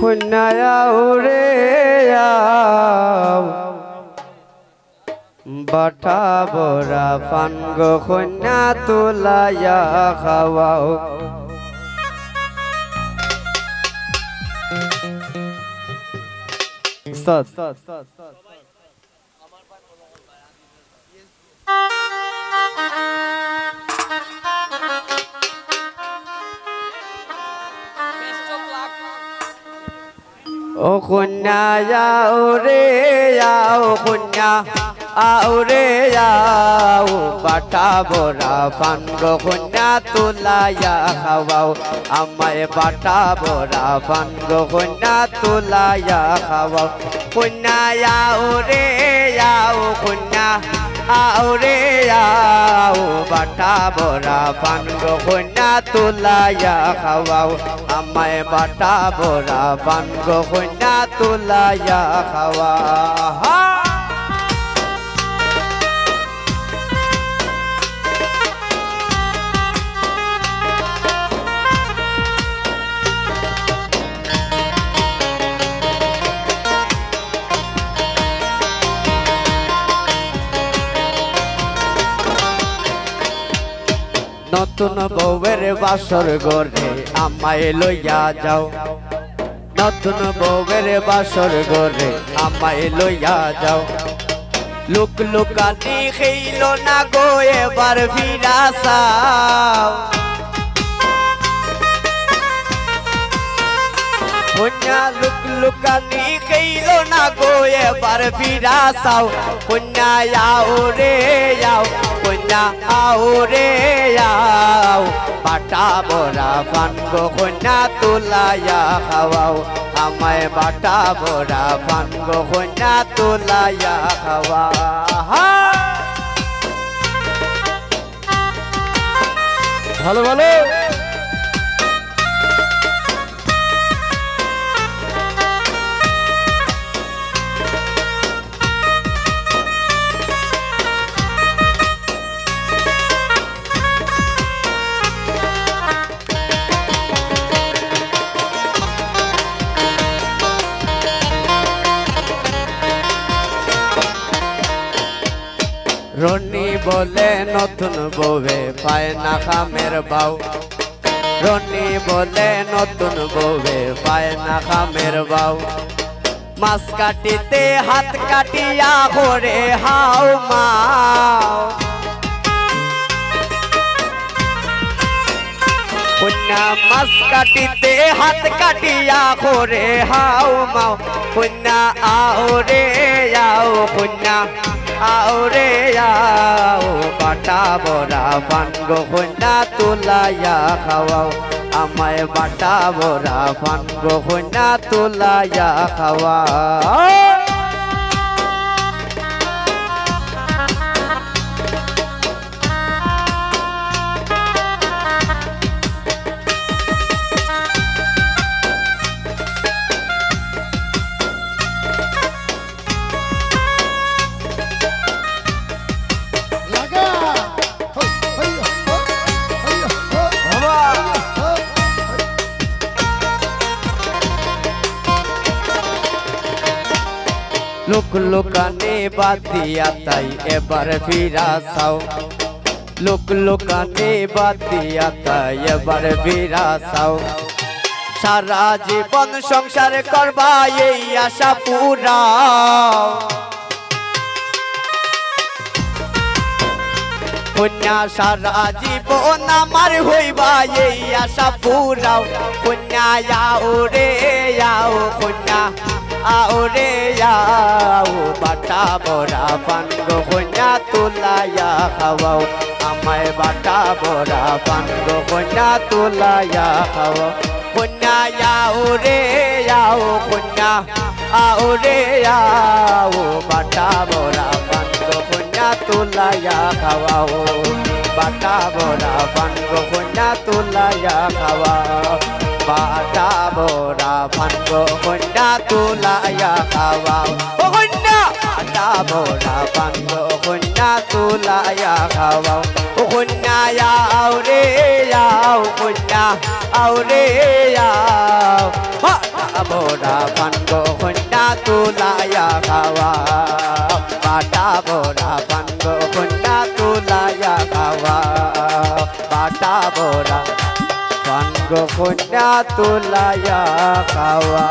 কন্যায়া উড়ে যাও বাটা বরা ফানগ কন্যা তোলাইয়া খাওয়াও? উস্তাদ। ও কন্যা, যাও রে, যাও কন্যা। আও রে, যাও বাটা বরা পান্ড কন্যা, তোলাইয়া খাওয়াও। আমায় বাটা বরা পান্ড কন্যা, তোলাইয়া খাওয়াও। কন্যা, যাও রে আও রে, আও বাটা বরা পাঙ্গ কন্যা তোলাইয়া খাওয়াও। আমায় বাটা বরা পাঙ্গ কন্যা তোলাইয়া খাওয়া। নতুন বউয়ের বাসর গড়ে আমায় লইয়া যাও। নতুন বউয়ের বাসর গড়ে আমায় লইয়া যাও। লুক লুকানি খেইল না গো, এবার ফিরাসাও কন্যা লুক লুকানি খেইল না গো, এবার ফিরাসাও কন্যা যাও রে যাও কন্যা আও রে যাও বাটা বরা ফানগো কন্যা তোলাইয়া খাওয়াও। আমায় বাটা বরা ফানগো কন্যা তোলাইয়া খাওয়া। ভালো ভালো। বলে নতুন বউবে পায় না খামের বাউ রনি বলে নতুন বউবে পায় না খামের বাউ মাছ কাটিতে হাত কাটিয়া করে হাও মাও কন্যা মাছ কাটিতে হাত কাটিয়া করে হাও মাও কন্যা আও রে যাও কন্যা আও রে, আও বাটা বরা ফাঙ্গ হইনা তোলাইয়া খাওয়াও। আমায় বাটা বরা ফাঙ্গ হইনা তোলাইয়া খাওয়া লোক লোকানে বাদিয়া তাই এবার ফিরা সাও। লোক লোকানে বাদিয়া তাই এবার ফিরা সাও। সারা জীবন সংসার করবা এই আশা পুরা কন্যা, সারা জীবন আমার হইবা এই আশা পুরাও। কন্যা যাও রে যাও কন্যা। আও রে যাও বাটা বড়া পানগ কন্যা তোলাইয়া খাওয়াও। আমায় বাটা বড়া পানগ কন্যা তোলাইয়া খাওয়াও। কন্যা যাও রে যাও কন্যা, আও রে যাও বাটা বড়া পানগ কন্যা তোলাইয়া খাওয়াও। বাটা বড়া পানগ কন্যা তোলাইয়া খাওয়াও। বাটা বড়া পানগ কন্যা তোলাইয়া খাওয়াও। ও কন্যা বাটা বড়া পানগ কন্যা তোলাইয়া খাওয়াও। ও কন্যা যাও রে যাও কন্যা আও রে যাও বাটা বোরা পানগো কন্যা তুলাইয়া খাওয়া বাটা বোরা পানগো কন্যা তুলাইয়া খাওয়া বাটা পানগো কন্যা তুলাইয়া খাওয়া।